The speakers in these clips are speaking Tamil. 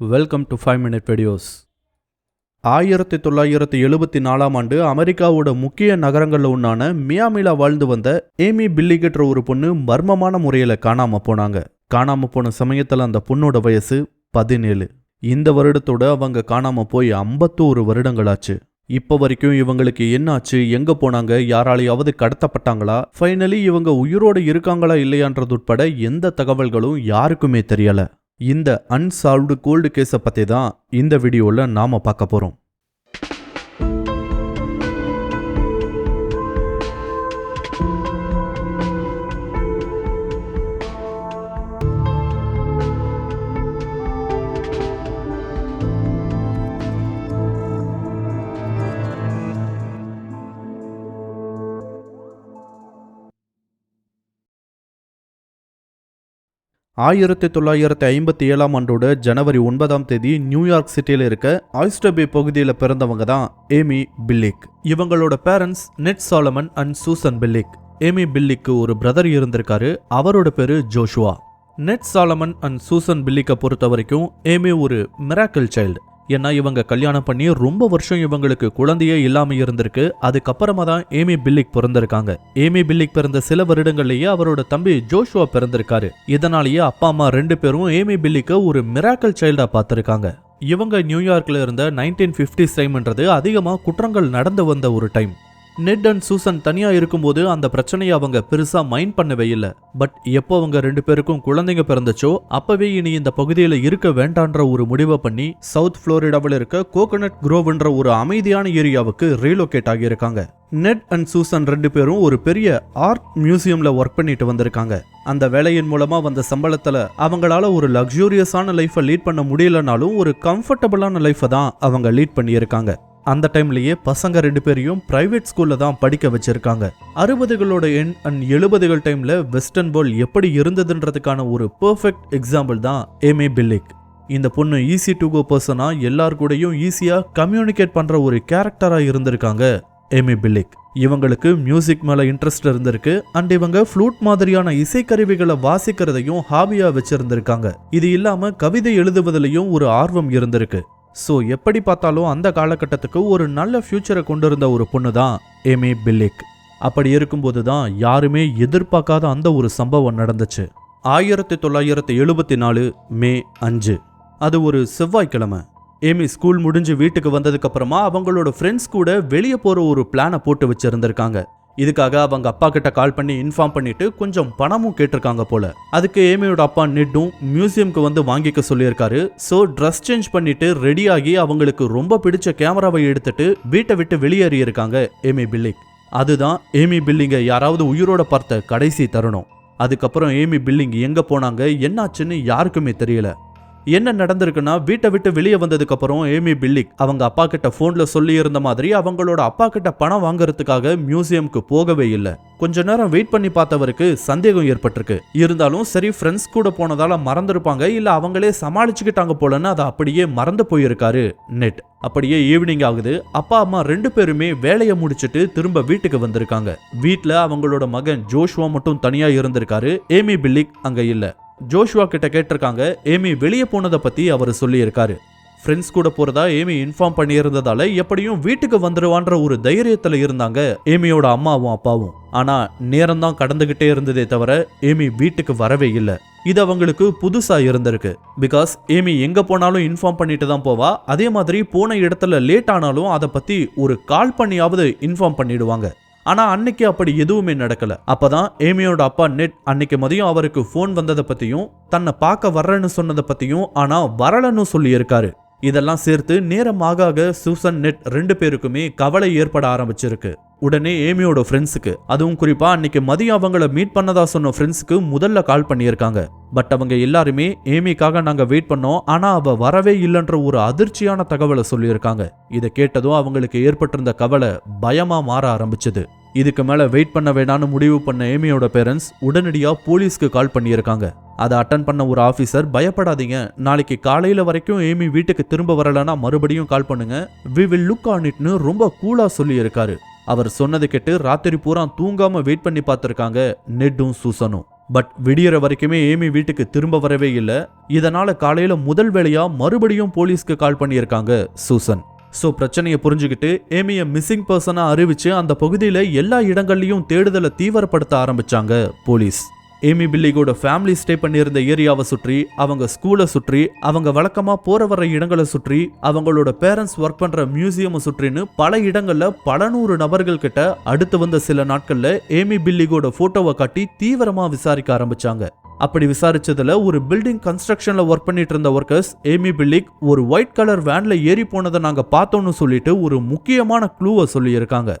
Welcome to five minute videos ஆயிரத்தி தொள்ளாயிரத்தி எழுபத்தி நாலாம் ஆண்டு அமெரிக்காவோட முக்கிய நகரங்களில் ஒன்றான மியாமில வாழ்ந்து வந்த ஏமி பில்லிகெட்ற ஒரு பொண்ணு மர்மமான முறையில் காணாம போனாங்க. காணாம போன சமயத்தில் அந்த பொண்ணோட வயசு பதினேழு. இந்த வருடத்தோட அவங்க காணாம போய் ஐம்பத்தோரு வருடங்களாச்சு. இப்போ வரைக்கும் இவங்களுக்கு என்னாச்சு எங்க போனாங்க யாராலையாவது கடத்தப்பட்டாங்களா? ஃபைனலி இவங்க உயிரோடு இருக்காங்களா இல்லையான்றது உட்பட எந்த தகவல்களும் யாருக்குமே தெரியல. இந்த அன்சால்வ்டு கோல்டு கேஸை பற்றி தான் இந்த வீடியோவில் நாம பார்க்க போகிறோம் ஆயிரத்தி தொள்ளாயிரத்தி ஐம்பத்தி ஏழாம் ஆண்டோட ஜனவரி ஒன்பதாம் தேதி நியூயார்க் சிட்டியில் இருக்க ஆய்ஸ்டபே பகுதியில் பிறந்தவங்க தான் ஏமி பில்லிக். இவங்களோட parents Ned Solomon and Susan Billick. Amy பில்லிக்கு ஒரு பிரதர் இருந்திருக்காரு அவரோட பேரு Joshua. Ned Solomon and Susan பில்லிக்கை பொறுத்த வரைக்கும் ஏமி ஒரு மிராக்கிள் சைல்டு ஏன்னா இவங்க கல்யாணம் பண்ணி ரொம்ப வருஷம் இவங்களுக்கு குழந்தையே இல்லாம இருந்திருக்கு. அதுக்கப்புறமா தான் ஏமி பில்லிக் பிறந்திருக்காங்க. ஏமி பில்லிக் பிறந்த சில வருடங்கள்லயே அவரோட தம்பி ஜோஷுவா பிறந்திருக்காரு. இதனாலேயே அப்பா அம்மா ரெண்டு பேரும் ஏமி பில்லிக்க ஒரு மிராக்கல் சைல்டா பார்த்திருக்காங்க. இவங்க நியூயார்க்ல இருந்த நைன்டீன் ஃபிஃப்டிஸ் டைம்ன்றது அதிகமாக குற்றங்கள் நடந்து வந்த ஒரு டைம். நெட் அண்ட் சூசன் தனியா இருக்கும்போது அந்த பிரச்சனையை அவங்க பெருசா மைண்ட் பண்ணவே இல்லை. பட் எப்போ அவங்க ரெண்டு பேருக்கும் குழந்தைங்க பிறந்துச்சோ அப்பவே இனி இந்த பகுதியில் இருக்க வேண்டான்ற ஒரு முடிவை பண்ணி சவுத் புளோரிடாவில் இருக்க கோகனட் குரோவ்ன்ற ஒரு அமைதியான ஏரியாவுக்கு ரீலோகேட் ஆகியிருக்காங்க. நெட் அண்ட் சூசன் ரெண்டு பேரும் ஒரு பெரிய ஆர்ட் மியூசியம்ல ஒர்க் பண்ணிட்டு வந்திருக்காங்க. அந்த வேலையின் மூலமா வந்த சம்பளத்துல அவங்களால ஒரு லக்ஸூரியஸான லைஃபை லீட் பண்ண முடியலனாலும் ஒரு கம்ஃபர்டபுளான லைஃபை தான் அவங்க லீட் பண்ணியிருக்காங்க. அந்த டைம்லயே பசங்க ரெண்டு பேரையும் பிரைவேட் ஸ்கூல்ல தான் படிக்க வச்சிருக்காங்க. அறுபதுகளோட எண் அண்ட் எழுபதுகள் டைம்ல வெஸ்டர்ன் போல் எப்படி இருந்ததுன்றதுக்கான ஒரு பெர்ஃபெக்ட் எக்ஸாம்பிள் தான் ஏமே பில்லிக் இந்த பொண்ணு ஈஸி டு கோ பர்சனா எல்லார் கூடயும் ஈஸியா கம்யூனிகேட் பண்ற ஒரு கேரக்டரா இருந்திருக்காங்க ஏமி பில்லிக் இவங்களுக்கு மியூசிக் மேல இன்ட்ரெஸ்ட் இருந்திருக்கு அண்ட் இவங்க ஃப்ளூட் மாதிரியான இசைக்கருவிகளை வாசிக்கிறதையும் ஹாபியா வச்சிருந்திருக்காங்க. இது இல்லாம கவிதை எழுதுவதிலையும் ஒரு ஆர்வம் இருந்திருக்கு. ஸோ எப்படி பார்த்தாலும் அந்த காலகட்டத்துக்கு ஒரு நல்ல ஃப்யூச்சரை கொண்டு இருந்த ஒரு பொண்ணு தான் ஏமே பில்லிக் அப்படி இருக்கும்போது தான் யாருமே எதிர்பார்க்காத அந்த ஒரு சம்பவம் நடந்துச்சு. ஆயிரத்தி தொள்ளாயிரத்தி எழுபத்தி நாலு மே அஞ்சு. அது ஒரு செவ்வாய்க்கிழமை. ஏமி ஸ்கூல் முடிஞ்சு வீட்டுக்கு வந்ததுக்கு அப்புறமா அவங்களோட ஃப்ரெண்ட்ஸ் கூட வெளியே போற ஒரு பிளானை போட்டு வச்சிருந்திருக்காங்க. இதுக்காக அவங்க அப்பா கிட்ட கால் பண்ணி இன்ஃபார்ம் பண்ணிட்டு கொஞ்சம் பணமும் கேட்டிருக்காங்க போல. அதுக்கு ஏமியோட அப்பா நெட்டும் மியூசியம்க்கு வந்து வாங்கிக்க சொல்லியிருக்காரு. ஸோ ட்ரெஸ் சேஞ்ச் பண்ணிட்டு ரெடியாகி அவங்களுக்கு ரொம்ப பிடிச்ச கேமராவை எடுத்துட்டு வீட்டை விட்டு வெளியேறி இருக்காங்க ஏமி பில்லிங். அதுதான் ஏமி பில்லிங்கை யாராவது உயிரோட பார்த்த கடைசி தருணம். அதுக்கப்புறம் ஏமி பில்லிங் எங்க போனாங்க என்னாச்சுன்னு யாருக்குமே தெரியல. என்ன நடந்திருக்குன்னா வீட்டை விட்டு வெளியே வந்ததுக்கு அப்புறம் ஏமி பில்லிக் அவங்க அப்பா கிட்ட போன்ல சொல்லி இருந்த மாதிரி அவங்களோட அப்பா கிட்ட பணம் வாங்குறதுக்காக மியூசியம்க்கு போகவே இல்லை. கொஞ்ச நேரம் வெயிட் பண்ணி பார்த்தவருக்கு சந்தேகம் ஏற்பட்டிருக்கு. இருந்தாலும் சரி ஃப்ரெண்ட்ஸ் கூட போனதால மறந்துருப்பாங்க இல்ல அவங்களே சமாளிச்சுக்கிட்டாங்க போலன்னு அதை அப்படியே மறந்து போயிருக்காரு நெட். அப்படியே ஈவினிங் ஆகுது. அப்பா அம்மா ரெண்டு பேருமே வேலையை முடிச்சிட்டு திரும்ப வீட்டுக்கு வந்திருக்காங்க. வீட்டில் அவங்களோட மகன் ஜோஷ்வா மட்டும் தனியா இருந்திருக்காரு. ஏமி பில்லிக் அங்க இல்லை. ஜோஷுவா கிட்ட கேட்டிருக்காங்க ஏமி வெளியே போனதை பத்தி அவர் சொல்லியிருக்காரு. ஃப்ரெண்ட்ஸ் கூட போறதா ஏமி இன்ஃபார்ம் பண்ணியிருந்ததால எப்படியும் வீட்டுக்கு வந்துருவான்ற ஒரு தைரியத்துல இருந்தாங்க ஏமியோட அம்மாவும் அப்பாவும். ஆனா நேரம் தான் கடந்துகிட்டே இருந்ததே தவிர ஏமி வீட்டுக்கு வரவே இல்லை. இது அவங்களுக்கு புதுசா இருந்திருக்கு. பிகாஸ் ஏமி எங்க போனாலும் இன்ஃபார்ம் பண்ணிட்டு தான் போவா. அதே மாதிரி போன இடத்துல லேட் ஆனாலும் அதை பத்தி ஒரு கால் பண்ணியாவது இன்ஃபார்ம் பண்ணிடுவாங்க. ஆனால் அன்னைக்கு அப்படி எதுவுமே நடக்கல. அப்பதான் ஏமியோட அப்பா நெட் அன்னைக்கு மதியம் அவருக்கு ஃபோன் வந்ததை பற்றியும் தன்னை பார்க்க வர்றேன்னு சொன்னதை பற்றியும் ஆனால் வரலன்னு சொல்லியிருக்காரு இதெல்லாம் சேர்த்து நேரம் சூசன் நெட் ரெண்டு பேருக்குமே கவலை ஏற்பட ஆரம்பிச்சிருக்கு. உடனே ஏமியோட ஃப்ரெண்ட்ஸுக்கு அதுவும் குறிப்பா அன்னைக்கு மதியம் அவங்கள மீட் பண்ணதா சொன்ன ஃப்ரெண்ட்ஸுக்கு முதல்ல கால் பண்ணியிருக்காங்க. பட் அவங்க எல்லாருமே ஏமிக்காக நாங்க வெயிட் பண்ணோம். ஆனா அவ வரவே இல்லைன்ற ஒரு அதிர்ச்சியான தகவலை சொல்லியிருக்காங்க. இதை கேட்டதும் அவங்களுக்கு ஏற்பட்டிருந்த கவலை பயமா மாற ஆரம்பிச்சது. இதுக்கு மேல வெயிட் பண்ண வேணாம்னு முடிவு பண்ண ஏமியோட பேரண்ட்ஸ் உடனடியா போலீஸ்க்கு கால் பண்ணியிருக்காங்க. அதை அட்டன் பண்ண ஒரு ஆஃபீஸர் பயப்படாதீங்க. நாளைக்கு காலையில வரைக்கும் ஏமி வீட்டுக்கு திரும்ப வரலன்னா மறுபடியும் கால் பண்ணுங்க. வி வில் லுக் ஆன் இட்னு ரொம்ப கூலா சொல்லி இருக்காரு அவர் சொன்னது கேட்டு ராத்திரி பூரா தூங்காம வெயிட் பண்ணி பார்த்துருக்காங்க நெட்டும் சூசனும். பட் விடியற வரைக்குமே ஏமி வீட்டுக்கு திரும்ப வரவே இல்லை. இதனால காலையில முதல் வேளையா மறுபடியும் போலீஸ்க்கு கால் பண்ணியிருக்காங்க சூசன். ஸோ பிரச்சனையை புரிஞ்சுக்கிட்டு ஏமியை மிஸ்ஸிங் பர்சனாக அறிவிச்சு அந்த பகுதியில் எல்லா இடங்கள்லையும் தேடுதலை தீவிரப்படுத்த ஆரம்பிச்சாங்க போலீஸ். ஏமி பில்லிகோட ஃபேமிலி ஸ்டே பண்ணியிருந்த ஏரியாவை சுற்றி அவங்க ஸ்கூலை சுற்றி அவங்க வழக்கமாக போற வர இடங்களை சுற்றி அவங்களோட பேரண்ட்ஸ் ஒர்க் பண்ணுற மியூசியமை சுற்றின்னு பல இடங்களில் பல நூறு நபர்கள் கிட்ட அடுத்து வந்த சில நாட்களில் ஏமி பில்லிகோட ஃபோட்டோவை காட்டி தீவிரமாக விசாரிக்க ஆரம்பிச்சாங்க. அப்படி விசாரிச்சதுல ஒரு பில்டிங் கன்ஸ்ட்ரக்ஷன்ல ஒர்க் பண்ணிட்டு இருந்த ஒர்க்கர்ஸ் ஏமி பில்லிக் ஒரு ஒயிட் கலர் வேன்ல ஏறி போனதை நாங்க பார்த்தோம்னு சொல்லிட்டு ஒரு முக்கியமான க்ளூவை சொல்லியிருக்காங்க.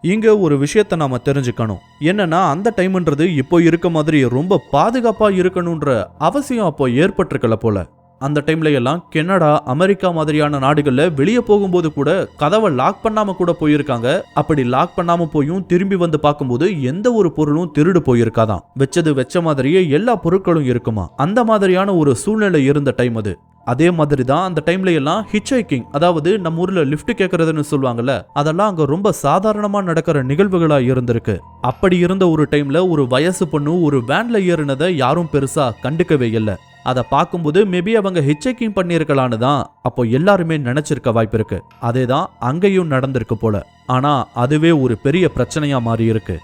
இங்க ஒரு விஷயத்த நாம தெரிஞ்சுக்கணும். என்னன்னா அந்த டைம்ன்றது இப்போ இருக்க மாதிரி ரொம்ப பாதுகாப்பா இருக்கணும்ன்ற அவசியம் அப்போ ஏற்பட்டிருக்கல போல. அந்த டைம்ல எல்லாம் கெனடா அமெரிக்கா மாதிரியான நாடுகள்ல வெளியே போகும்போது கூட கதவை லாக் பண்ணாம கூட போயிருக்காங்க. அப்படி லாக் பண்ணாம போயும் திரும்பி வந்து பார்க்கும்போது எந்த ஒரு பொருளும் திருடு போயிருக்காதாம். வச்சது வச்ச மாதிரியே எல்லா பொருட்களும் இருக்குமா? அந்த மாதிரியான ஒரு சூழ்நிலை இருந்த டைம் அது. அதே மாதிரி தான் அந்த டைம்ல எல்லாம் ஹிச் ஹைக்கிங் அதாவது நம்ம ஊர்ல லிஃப்ட் கேட்கறதுன்னு சொல்லுவாங்கல்ல அதெல்லாம் அங்க ரொம்ப சாதாரணமா நடக்கிற நிகழ்வுகளா இருந்திருக்கு. அப்படி இருந்த ஒரு டைம்ல ஒரு வயசு பொண்ணு ஒரு வேன்ல ஏறினதை யாரும் பெருசா கண்டுக்கவே இல்லை. அதை பார்க்கும்போது மேபி அவங்க ஹிச்சைக்கிங் பண்ணியிருக்கலான்னு தான் அப்போ எல்லாருமே நினைச்சிருக்க வாய்ப்பு இருக்கு. அதே தான் அங்கேயும் நடந்திருக்கு போல. ஆனா அதுவே ஒரு பெரிய பிரச்சனையா மாறி இருக்கு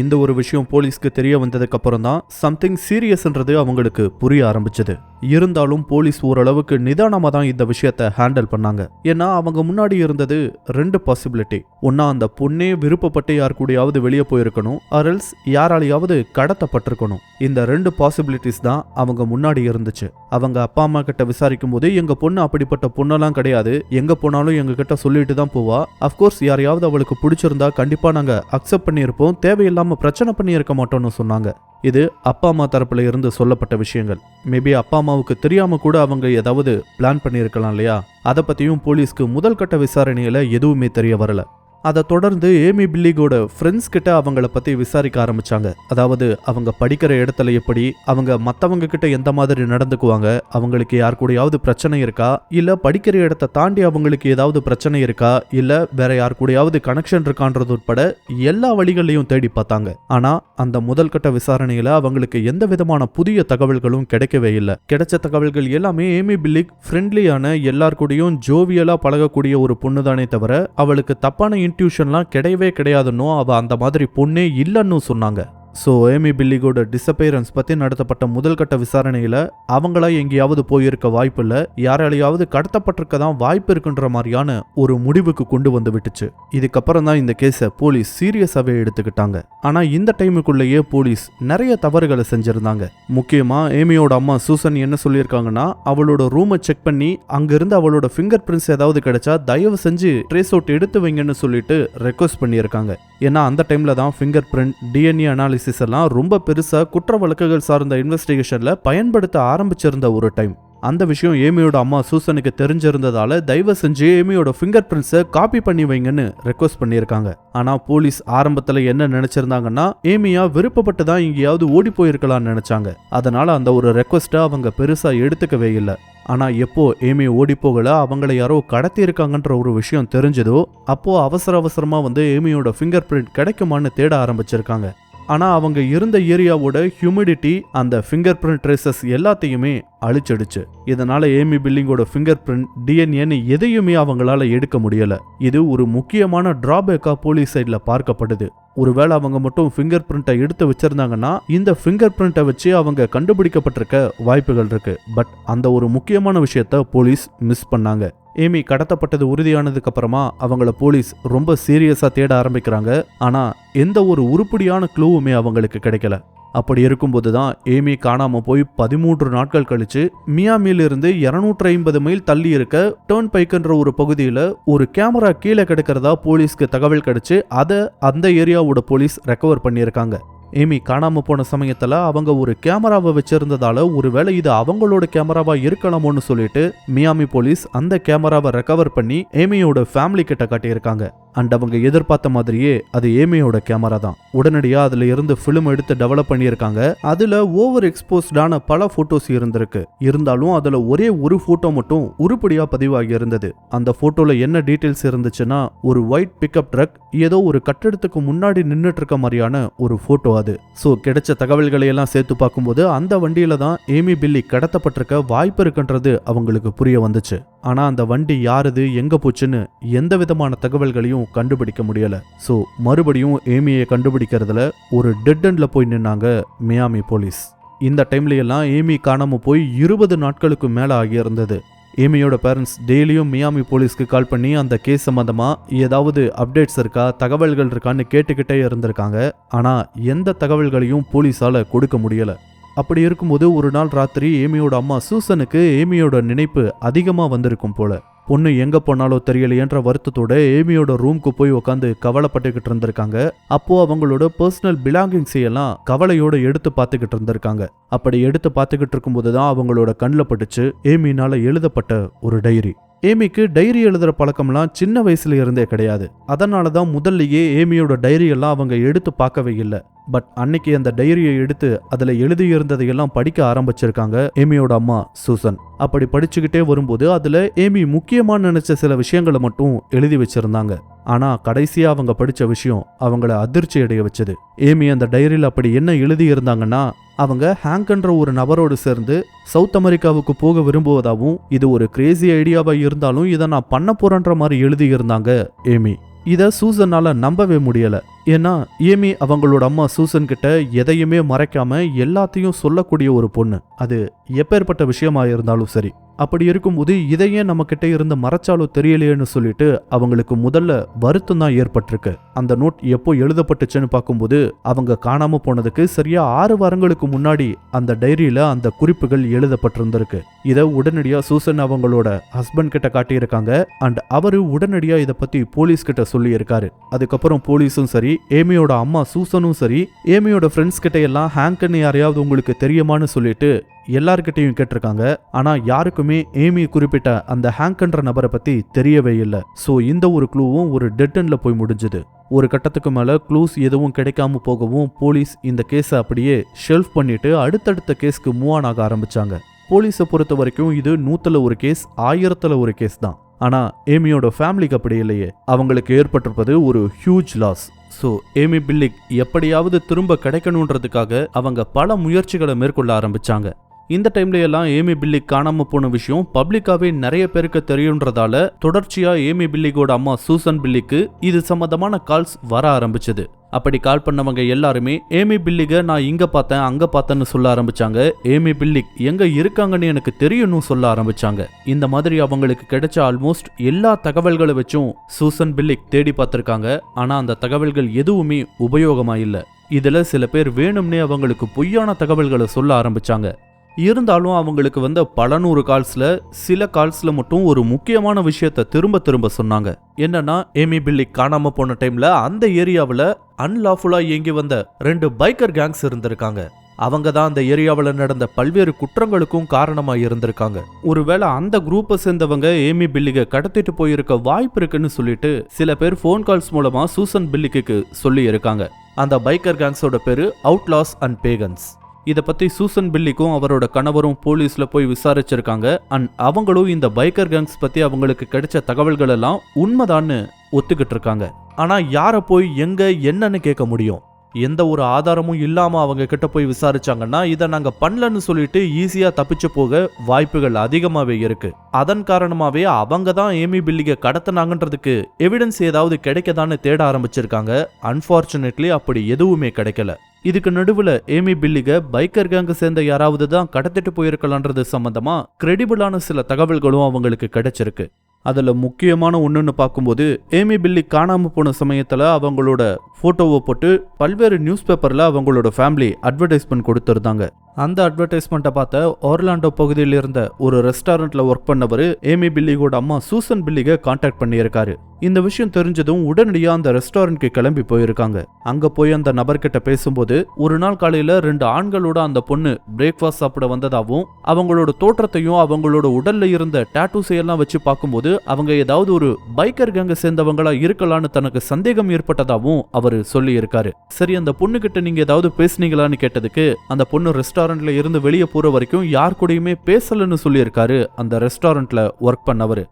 இந்த ஒரு விஷயம் போலீஸ்க்கு தெரிய வந்ததுக்கு அப்புறம் தான் சம்திங் சீரியஸ்ன்றது அவங்களுக்கு புரிய ஆரம்பிச்சது. இருந்தாலும் போலீஸ் ஓரளவுக்கு நிதானமாக தான் இந்த விஷயத்த ஹேண்டில் பண்ணாங்க. ஏன்னா அவங்க முன்னாடி இருந்தது ரெண்டு பாசிபிலிட்டி ஒன்னா அந்த பொண்ணே விருப்பப்பட்டு யார் கூடயாவது வெளியே போயிருக்கணும் அரல்ஸ் யாராலையாவது கடத்தப்பட்டிருக்கணும். இந்த ரெண்டு பாசிபிலிட்டிஸ் தான் அவங்க முன்னாடி இருந்துச்சு. அவங்க அப்பா அம்மா கிட்ட விசாரிக்கும் போது எங்க பொண்ணு அப்படிப்பட்ட பொண்ணெல்லாம் கிடையாது. எங்க போனாலும் எங்க கிட்ட சொல்லிட்டு தான் போவா. அஃப்கோர்ஸ் யாரையாவது அவளுக்கு பிடிச்சிருந்தா கண்டிப்பா நாங்க அக்செப்ட் பண்ணியிருப்போம். தேவையில்லை தேவையில்லாம பிரச்சனை பண்ணியிருக்க மாட்டோம்னு சொன்னாங்க. இது அப்பா அம்மா தரப்புல இருந்து சொல்லப்பட்ட விஷயங்கள். மேபி அப்பா அம்மாவுக்கு தெரியாம கூட அவங்க ஏதாவது பிளான் பண்ணியிருக்கலாம் இல்லையா? அதை பத்தியும் போலீஸ்க்கு முதல் கட்ட விசாரணையில எதுவுமே தெரிய வரல. அதை தொடர்ந்து ஏமி பில்லிகோட ஃப்ரெண்ட்ஸ் கிட்ட அவங்கள பத்தி விசாரிக்க ஆரம்பிச்சாங்க. அதாவது அவங்க படிக்கிற இடத்துல எப்படி அவங்க மத்தவங்க கிட்ட எந்த மாதிரி நடந்துக்குவாங்க அவங்களுக்கு யார் கூடயாவது பிரச்சனை இருக்கா இல்ல படிக்கிற இடத்தை தாண்டி அவங்களுக்கு ஏதாவது பிரச்சனை இருக்கா இல்ல வேற யார் கூடயாவது கனெக்ஷன் இருக்கான்றது உட்பட எல்லா வழிகளையும் தேடி பார்த்தாங்க. ஆனா அந்த முதல் கட்ட விசாரணையில அவங்களுக்கு எந்த விதமான புதிய தகவல்களும் கிடைக்கவே இல்லை. கிடைச்ச தகவல்கள் எல்லாமே ஏமி பில்லிக் ஃப்ரெண்ட்லியான எல்லார் கூடயும் ஜோவியலா பழகக்கூடிய ஒரு பொண்ணு தானே தவிர அவளுக்கு தப்பான டியூஷன்லாம் கிடையவே கிடையாதுன்னும் அவள் அந்த மாதிரி பொண்ணே இல்லைன்னு சொன்னாங்க. ஸோ ஏமி பில்லிகோட டிசப்பேரன்ஸ் பற்றி நடத்தப்பட்ட முதல் கட்ட விசாரணையில் அவங்களா எங்கேயாவது போயிருக்க வாய்ப்பு இல்லை யாராலையாவது கடத்தப்பட்டிருக்க தான் வாய்ப்பு இருக்குன்ற மாதிரியான ஒரு முடிவுக்கு கொண்டு வந்து விட்டுச்சு. இதுக்கப்புறம் தான் இந்த கேஸை போலீஸ் சீரியஸாகவே எடுத்துக்கிட்டாங்க. ஆனால் இந்த டைமுக்குள்ளேயே போலீஸ் நிறைய தவறுகளை செஞ்சுருந்தாங்க. முக்கியமாக ஏமியோட அம்மா சூசன் என்ன சொல்லியிருக்காங்கன்னா அவளோட ரூமை செக் பண்ணி அங்கிருந்து அவளோட ஃபிங்கர் பிரிண்ட்ஸ் ஏதாவது கிடைச்சா தயவு செஞ்சு ட்ரேஸ் அவுட் எடுத்து வைங்கன்னு சொல்லிட்டு ரெக்வஸ்ட் பண்ணியிருக்காங்க. ஏன்னா அந்த டைமில் தான் ஃபிங்கர் பிரிண்ட் டிஎன்ஏ அனாலிசிஸ் எல்லாம் ரொம்ப பெருசா குற்ற வழக்குகள் சார்ந்த இன்வெஸ்டிகேஷன்ல பயன்படுத்த ஆரம்பிச்சிருந்த ஒரு டைம் அந்த விஷயம் ஏமியோட அம்மா சூசனுக்கு தெரிஞ்சிருந்ததால தயவு செஞ்சு ஏமியோட ஃபிங்கர் பிரிண்ட்ஸை காப்பி பண்ணி வைங்கன்னு ரெக்வஸ்ட் பண்ணியிருக்காங்க. ஆனால் போலீஸ் ஆரம்பத்துல என்ன நினைச்சிருந்தாங்கன்னா ஏமியா விருப்பப்பட்டு தான் எங்கேயாவது ஓடி போயிருக்கலாம்னு நினைச்சாங்க. அதனால அந்த ஒரு ரெக்வஸ்ட்டை அவங்க பெருசா எடுத்துக்கவே இல்லை. ஆனா எப்போ ஏமி ஓடி போகல அவங்கள யாரோ கடத்தி இருக்காங்கன்ற ஒரு விஷயம் தெரிஞ்சதோ அப்போ அவசர அவசரமாக வந்து ஏமியோட ஃபிங்கர் பிரிண்ட் கிடைக்குமான்னு தேட ஆரம்பிச்சிருக்காங்க. ஆனால் அவங்க இருந்த ஏரியாவோட ஹியூமிடிட்டி அந்த ஃபிங்கர் பிரிண்ட் ட்ரேசஸ் எல்லாத்தையுமே அழிச்சிடுச்சு. இதனால ஏமி பில்லிங்கோட ஃபிங்கர் பிரிண்ட் டிஎன்ஏன்னு எதையுமே அவங்களால எடுக்க முடியல. இது ஒரு முக்கியமான டிராபேக்கா போலீஸ் சைட்ல பார்க்கப்படுது. ஒருவேளை அவங்க மட்டும் ஃபிங்கர் பிரிண்ட்டை எடுத்து வச்சிருந்தாங்கன்னா இந்த ஃபிங்கர் பிரிண்ட்டை வச்சு அவங்க கண்டுபிடிக்கப்பட்டிருக்க வாய்ப்புகள் இருக்கு. பட் அந்த ஒரு முக்கியமான விஷயத்த போலீஸ் மிஸ் பண்ணாங்க. ஏமி கடத்தப்பட்டது உறுதியானதுக்கு அப்புறமா அவங்கள போலீஸ் ரொம்ப சீரியஸா தேட ஆரம்பிக்கிறாங்க. ஆனா எந்த ஒரு உருப்படியான க்ளூவுமே அவங்களுக்கு கிடைக்கல. அப்படி இருக்கும்போது தான் ஏமி காணாம போய் பதிமூன்று நாட்கள் கழிச்சு மியாமியிலிருந்து இருநூற்றி ஐம்பது மைல் தள்ளி இருக்க டேர்ன் பைக்குன்ற ஒரு பகுதியில் ஒரு கேமரா கீழே கிடக்கிறதா போலீஸ்க்கு தகவல் கிடைச்சு அதை அந்த ஏரியாவோட போலீஸ் ரெக்கவர் பண்ணியிருக்காங்க. ஏமி காணாமல் போன சமயத்தில் அவங்க ஒரு கேமராவை வச்சிருந்ததால ஒருவேளை இது அவங்களோட கேமராவா இருக்கலாமோன்னு சொல்லிட்டு மியாமி போலீஸ் அந்த கேமராவை ரெக்கவர் பண்ணி ஏமியோட ஃபேமிலி கிட்ட காட்டியிருக்காங்க. அண்ட் அவங்க எதிர்பார்த்த மாதிரியே அது ஏமியோட கேமரா தான். உடனடியாக அதில் இருந்து ஃபிலிம் எடுத்து டெவலப் பண்ணியிருக்காங்க. அதில் ஓவர் எக்ஸ்போஸ்டான பல ஃபோட்டோஸ் இருந்திருக்கு. இருந்தாலும் அதில் ஒரே ஒரு ஃபோட்டோ மட்டும் உருப்படியாக பதிவாகி இருந்தது. அந்த ஃபோட்டோவில் என்ன டீட்டெயில்ஸ் இருந்துச்சுன்னா ஒரு ஒயிட் பிக்கப் ட்ரக் ஏதோ ஒரு கட்டிடத்துக்கு முன்னாடி நின்றுட்டு இருக்க மாதிரியான ஒரு ஃபோட்டோ அது. ஸோ கிடைச்ச தகவல்களை எல்லாம் சேர்த்து பார்க்கும்போது அந்த வண்டியில தான் ஏமி பில்லி கடத்தப்பட்டிருக்க வாய்ப்பு இருக்குன்றது அவங்களுக்கு புரிய வந்துச்சு. ஆனால் அந்த வண்டி யாருது எங்கே போச்சுன்னு எந்த விதமான தகவல்களையும் கண்டுபிடிக்க முடியலை. ஸோ மறுபடியும் ஏமியை கண்டுபிடிக்கிறதுல ஒரு டெட் போய் நின்னாங்க மியாமி போலீஸ். இந்த டைம்ல எல்லாம் ஏமி காணாமல் போய் இருபது நாட்களுக்கு மேலே ஆகியிருந்தது. ஏமியோட பேரண்ட்ஸ் டெய்லியும் மியாமி போலீஸ்க்கு கால் பண்ணி அந்த கேஸ் சம்மந்தமாக ஏதாவது அப்டேட்ஸ் இருக்கா தகவல்கள் இருக்கான்னு கேட்டுக்கிட்டே இருந்திருக்காங்க. ஆனால் எந்த தகவல்களையும் போலீஸால் கொடுக்க முடியலை. அப்படி இருக்கும்போது ஒரு நாள் ராத்திரி ஏமியோட அம்மா சூசனுக்கு ஏமியோட நினைப்பு அதிகமாக வந்திருக்கும் போல. பொண்ணு எங்க போனாலோ தெரியலையேன்ற வருத்தத்தோட ஏமியோட ரூம்க்கு போய் உட்காந்து கவலைப்பட்டுக்கிட்டு இருந்திருக்காங்க. அப்போ அவங்களோட பர்சனல் பிலாங்கிங்ஸ் எல்லாம் கவலையோட எடுத்து பார்த்துக்கிட்டு இருந்திருக்காங்க. அப்படி எடுத்து பார்த்துக்கிட்டு இருக்கும்போது தான் அவங்களோட கண்ணில் பட்டுச்சு. ஏமினால எழுதப்பட்ட ஒரு டைரி. ஏமிக்கு டைரி எழுதுகிற பழக்கம்லாம் சின்ன வயசுல இருந்தே கிடையாது. அதனால தான் முதல்லயே ஏமியோட டைரியெல்லாம் அவங்க எடுத்து பார்க்கவே இல்லை. பட் அன்னைக்கு அந்த டைரியை எடுத்து அதில் எழுதியிருந்ததையெல்லாம் படிக்க ஆரம்பிச்சிருக்காங்க ஏமியோட அம்மா சூசன். அப்படி படிச்சுக்கிட்டே வரும்போது அதில் ஏமி முக்கியமாக நினைச்ச சில விஷயங்களை மட்டும் எழுதி வச்சிருந்தாங்க. ஆனால் கடைசியாக அவங்க படித்த விஷயம் அவங்கள அதிர்ச்சி அடைய வச்சது. ஏமி அந்த டைரியில் அப்படி என்ன எழுதி இருந்தாங்கன்னா அவங்க ஹேங்க்ன்ற ஒரு நபரோடு சேர்ந்து சவுத் அமெரிக்காவுக்கு போக விரும்புவதாகவும் இது ஒரு கிரேசி ஐடியாவா இருந்தாலும் இதை நான் பண்ண போறேன்ற மாதிரி எழுதி இருந்தாங்க ஏமி. இதை சூசனால நம்பவே முடியல. ஏன்னா ஏமி அவங்களோட அம்மா சூசன் கிட்ட எதையுமே மறைக்காம எல்லாத்தையும் சொல்லக்கூடிய ஒரு பொண்ணு. அது எப்பேற்பட்ட விஷயமா இருந்தாலும் சரி. அப்படி இருக்கும்போது இதையே நம்ம இருந்து மறைச்சாலும் தெரியலையேன்னு சொல்லிட்டு அவங்களுக்கு முதல்ல வருத்தம் தான் ஏற்பட்டிருக்கு. அந்த நோட் எப்போ எழுதப்பட்டுச்சுன்னு பார்க்கும்போது அவங்க காணாம போனதுக்கு சரியா ஆறு வாரங்களுக்கு முன்னாடி அந்த டைரியில அந்த குறிப்புகள் எழுதப்பட்டிருந்திருக்கு. இதை உடனடியாக சூசன் அவங்களோட ஹஸ்பண்ட் கிட்ட காட்டியிருக்காங்க. அண்ட் அவரு உடனடியாக இதை பத்தி போலீஸ் கிட்ட சொல்லியிருக்காரு. அதுக்கப்புறம் போலீஸும் சரி ஏமியோட அம்மா சூசனும் சரி ஏமியோட ஃப்ரெண்ட்ஸ் கிட்ட எல்லாம் ஹேங்கன்னு யாரையாவது உங்களுக்கு தெரியுமான்னு சொல்லிட்டு எல்லார்கிட்டையும் கேட்டிருக்காங்க. ஆனா யாருக்குமே ஏமி குறிப்பிட்ட அந்த ஹேங்க்ன்ற நபரை பத்தி தெரியவே இல்லை. ஸோ இந்த ஒரு க்ளூவும் ஒரு டெட் போய் முடிஞ்சுது. ஒரு கட்டத்துக்கு மேல க்ளூஸ் எதுவும் கிடைக்காம போகவும் போலீஸ் இந்த கேஸை அப்படியே ஷெல்ஃப் பண்ணிட்டு அடுத்தடுத்த கேஸ்க்கு மூவ் ஆன் ஆக ஆரம்பிச்சாங்க. போலீஸை பொறுத்த வரைக்கும் இது நூத்துல ஒரு கேஸ் ஆயிரத்துல ஒரு கேஸ் தான். ஆனா ஏமியோட ஃபேமிலிக்கு அப்படி இல்லையே. அவங்களுக்கு ஏற்பட்டிருப்பது ஒரு huge loss so Amy Billing எப்படியாவது திரும்ப கிடைக்கணுன்றதுக்காக அவங்க பல முயற்சிகளை மேற்கொள்ள ஆரம்பிச்சாங்க. இந்த டைம்ல எல்லாம் ஏமி பில்லிக் காணாம போன விஷயம் பப்ளிக்காவே நிறைய பேருக்கு தெரியுன்றதால தொடர்ச்சியா ஏமி பில்லிக்கோட அம்மா சூசன் பில்லிக்கு இது சம்பந்தமான கால்ஸ் வர ஆரம்பிச்சது. அப்படி கால் பண்ணவங்க எல்லாருமே ஏமி பில்லிக நான் இங்க பார்த்தேன் அங்க பார்த்தேன்னு சொல்ல ஆரம்பிச்சாங்க. ஏமி பில்லிக் எங்க இருக்காங்கன்னு எனக்கு தெரியும்னு சொல்ல ஆரம்பிச்சாங்க. இந்த மாதிரி அவங்களுக்கு கிடைச்ச ஆல்மோஸ்ட் எல்லா தகவல்களை வச்சும் சூசன் பில்லிக் தேடி பார்த்திருக்காங்க. ஆனா அந்த தகவல்கள் எதுவுமே உபயோகமா இல்ல. இதுல சில பேர் வேணும்னே அவங்களுக்கு பொய்யான தகவல்களை சொல்ல ஆரம்பிச்சாங்க. இருந்தாலும் அவங்களுக்கு வந்த பல நூறு கால்ஸில் சில கால்ஸில் மட்டும் ஒரு முக்கியமான விஷயத்த திரும்ப திரும்ப சொன்னாங்க. என்னன்னா ஏமி பில்லி காணாமல் போன டைமில் அந்த ஏரியாவில் அன்லாஃபுல்லாக இயங்கி வந்த ரெண்டு பைக்கர் கேங்ஸ் இருந்திருக்காங்க. அவங்க தான் அந்த ஏரியாவில் நடந்த பல்வேறு குற்றங்களுக்கும் காரணமாக இருந்திருக்காங்க. ஒருவேளை அந்த குரூப்பை சேர்ந்தவங்க ஏமி பில்லிக கடத்திட்டு போயிருக்க வாய்ப்பு இருக்குன்னு சொல்லிட்டு சில பேர் ஃபோன் கால்ஸ் மூலமாக சூசன் பில்லிக்கு சொல்லி இருக்காங்க அந்த பைக்கர் கேங்ஸோட பேரு அவுட்லாஸ் அண்ட் பேகன்ஸ் இதை பற்றி சூசன் பில்லிக்கும் அவரோட கணவரும் போலீஸில் போய் விசாரிச்சிருக்காங்க. அண்ட் அவங்களும் இந்த பைக்கர் கேங்ஸ் பற்றி அவங்களுக்கு கிடைச்ச தகவல்கள் எல்லாம் உண்மைதான்னு ஒத்துக்கிட்டு இருக்காங்க ஆனால் யாரை போய் எங்கே என்னன்னு கேட்க முடியும். எந்த ஒரு ஆதாரமும் இல்லாமல் அவங்க கிட்ட போய் விசாரிச்சாங்கன்னா இதை நாங்கள் பண்ணலன்னு சொல்லிட்டு ஈஸியாக தப்பிச்சு போக வாய்ப்புகள் அதிகமாகவே இருக்கு. அதன் காரணமாகவே அவங்க தான் ஏமி பில்லிகை கடத்தினாங்கன்றதுக்கு எவிடன்ஸ் ஏதாவது கிடைக்கதான்னு தேட ஆரம்பிச்சிருக்காங்க. அன்ஃபார்ச்சுனேட்லி அப்படி எதுவுமே கிடைக்கல. இதுக்கு நடுவுல ஏமி பில்லிக பைக்கர் கேங்க சேர்ந்த யாராவது தான் கடத்திட்டு போயிருக்கலான்றது சம்பந்தமா கிரெடிபிளான சில தகவல்களும் அவங்களுக்கு கிடைச்சிருக்கு. அதில் முக்கியமான ஒன்றுன்னு பார்க்கும்போது ஏமி பில்லி காணாம போன சமயத்தில் அவங்களோட போட்டோவை போட்டு பல்வேறு நியூஸ் பேப்பரில் அவங்களோட ஃபேமிலி அட்வர்டைஸ்மெண்ட் கொடுத்துருந்தாங்க. அந்த அட்வர்டைஸ்மெண்ட்டை பார்த்த ஒர்லாண்டோ பகுதியில் இருந்த ஒரு ரெஸ்டாரண்ட்ல ஒர்க் பண்ணவர் ஏமி பில்லிகோட அம்மா சூசன் பில்லிக காண்டாக்ட் பண்ணியிருக்காரு. இந்த விஷயம் தெரிஞ்சதும் உடனடியாக அந்த ரெஸ்டாரண்ட்க்கு கிளம்பி போயிருக்காங்க. அங்க போய் அந்த நபர்கிட்ட பேசும்போது ஒரு நாள் காலையில ரெண்டு ஆண்களோட அந்த பொண்ணு பிரேக்ஃபாஸ்ட் சாப்பிட வந்ததாகவும் அவங்களோட தோற்றத்தையும் அவங்களோட உடல்ல இருந்த டாட்டூஸ் எல்லாம் வச்சு பார்க்கும்போது அவங்க ஏதாவது ஒரு பைக்கர் கேங்க சேர்ந்தவங்களா இருக்கலாம்னு தனக்கு சந்தேகம் ஏற்பட்டதாகவும் அவர் சொல்லியிருக்காரு. சரி அந்த பொண்ணு கிட்ட நீங்க ஏதாவது பேசுனீங்களான்னு கேட்டதுக்கு அந்த பொண்ணு ரெஸ்டாரண்ட் ரெஸ்டாரண்ட்ல இருந்து வெளியே போற வரைக்கும் யார் கூடயுமே பேசலன்னு சொல்லியிருக்காரு அந்த ரெஸ்டாரண்ட்ல ஒர்க் பண்ணவர்.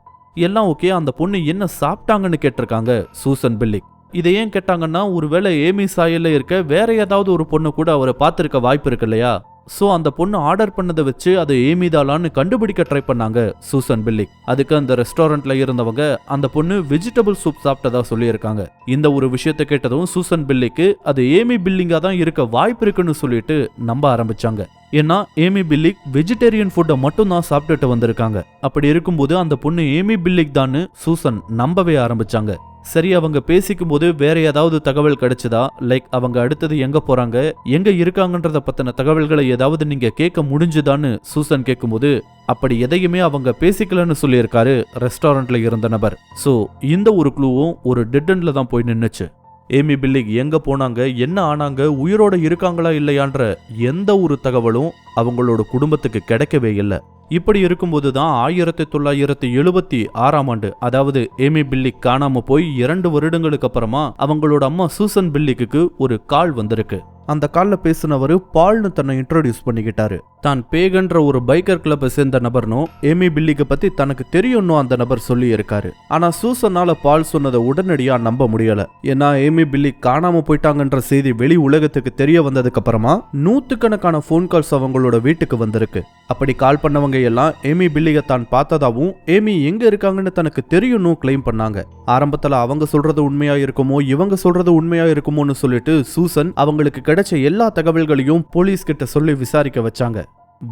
எல்லாம் ஓகே அந்த பொண்ணு என்ன சாப்பிட்டாங்கன்னு கேட்டிருக்காங்க சூசன் பில்லிக் இதை ஏன் கேட்டாங்கன்னா ஒருவேளை ஏமி சாயல்ல இருக்க வேற ஏதாவது ஒரு பொண்ணு கூட அவரை பார்த்துருக்க வாய்ப்பு இருக்கு இல்லையா? ஸோ அந்த பொண்ணு ஆர்டர் பண்ணதை வச்சு அது ஏமிதாலான்னு கண்டுபிடிக்க ட்ரை பண்ணாங்க சூசன் பில்லிக் அதுக்கு அந்த ரெஸ்டாரண்ட்ல இருந்தவங்க அந்த பொண்ணு வெஜிடபிள் சூப் சாப்பிட்டதா சொல்லியிருக்காங்க. இந்த ஒரு விஷயத்தை கேட்டதும் சூசன் பில்லிக்கு அது ஏமி பில்லிங்கா தான் இருக்க வாய்ப்பு இருக்குன்னு சொல்லிட்டு நம்ப ஆரம்பிச்சாங்க. ஏன்னா ஏமி பில்லிக் வெஜிடேரியன் ஃபுட்டை மட்டும் தான் சாப்பிட்டுட்டு வந்திருக்காங்க. அப்படி இருக்கும்போது அந்த பொண்ணு ஏமி பில்லிக் தான் சூசன் நம்பவே ஆரம்பிச்சாங்க. சரி அவங்க பேசிக்கும் போது வேற ஏதாவது தகவல் கிடைச்சதா? லைக் அவங்க அடுத்தது எங்க போறாங்க? எங்க இருக்காங்கன்றத பத்தின தகவல்களை ஏதாவது நீங்க கேட்க முடிஞ்சுதான்னு சூசன் கேட்கும்போது அப்படி எதையுமே அவங்க பேசிக்கலன்னு சொல்லியிருக்காரு ரெஸ்டாரண்ட்ல இருந்த நபர். ஸோ இந்த ஒரு குழுவும் ஒரு டெட்டன்ல தான் போய் நின்னுச்சு. ஏமி பில்லிக் எங்க போனாங்க? என்ன ஆனாங்க? உயிரோட இருக்காங்களா இல்லையான்ற எந்த ஒரு தகவலும் அவங்களோட குடும்பத்துக்கு கிடைக்கவே இல்லை. இப்படி இருக்கும்போது தான் ஆயிரத்தி தொள்ளாயிரத்தி எழுபத்தி ஆறாம் ஆண்டு அதாவது ஏமி பில்லிக் காணாம போய் இரண்டு வருடங்களுக்கு அப்புறமா அவங்களோட அம்மா சூசன் பில்லிக்கு ஒரு கால் வந்திருக்கு. அந்த காலில் பேசினவர் பால்னு தன்னை இன்ட்ரோடியூஸ் பண்ணிக்கிட்டாரு. தான் பேகன்ற ஒரு பைக்கர் கிளப்பை சேர்ந்த நபர்னும் ஏமி பில்லிக்கு பத்தி தனக்கு தெரியும்னு அந்த நபர் சொல்லி இருக்காரு. ஆனா சூசனால பால் சொன்னதை உடனடியா நம்ப முடியல. ஏன்னா ஏமி பில்லி காணாம போயிட்டாங்கன்ற செய்தி வெளி உலகத்துக்கு தெரிய வந்ததுக்கு அப்புறமா நூத்துக்கணக்கான ஃபோன் கால்ஸ் அவங்களோட வீட்டுக்கு வந்திருக்கு. அப்படி கால் பண்ணவங்க எல்லாம் ஏமி பில்லியை தான் பார்த்ததாவும் ஏமி எங்க இருக்காங்கன்னு தனக்கு தெரியும்னு கிளைம் பண்ணாங்க. ஆரம்பத்துல அவங்க சொல்றது உண்மையா இருக்குமோ இவங்க சொல்றது உண்மையா இருக்குமோன்னு சொல்லிட்டு சூசன் அவங்களுக்கு கிடைச்ச எல்லா தகவல்களையும் போலீஸ் கிட்ட சொல்லி விசாரிக்க வச்சாங்க.